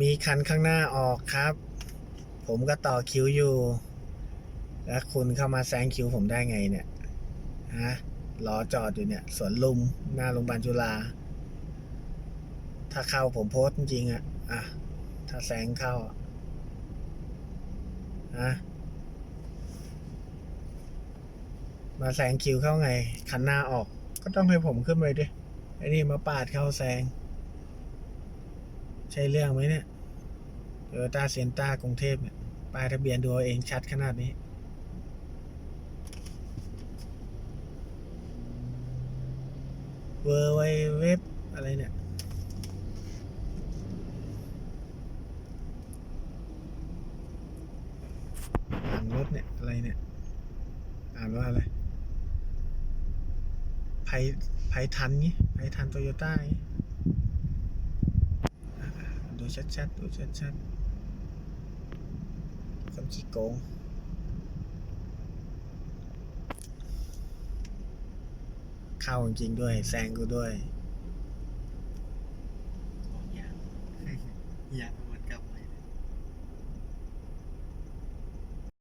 มีคันข้างหน้าออกครับ ผมก็ต่อคิวอยู่ แล้วคุณเข้ามาแซงคิวผมได้ไงเนี่ยฮะรอจอดอยู่เนี่ยสวนลุมหน้าโรงพยาบาลจุฬาถ้าเข้าผมโพสจริงอะอะ ถ้าแซงเข้าอะฮะมาแซงคิวเข้าไง คันหน้าออก ก็ต้องให้ผมขึ้นไปดิไอ้นี่มาปาดเข้าแซง ใช่เรื่องไหมเนี่ยโตโยต้าเซนต้ากรุงเทพเนี่ยป้ายทะเบียนดูเองชัดขนาดนี้ เวอร์ไวเว็บอะไรเนี่ยอ่านรถเนี่ย อะไรเนี่ย อ่านว่าอะไรไพไพทันงี้ไพทันโตโยต้างี้ ชัดๆดูชัดๆคนขี้โกงเข้าจริงด้วย แซงกูด้วย อยางยาก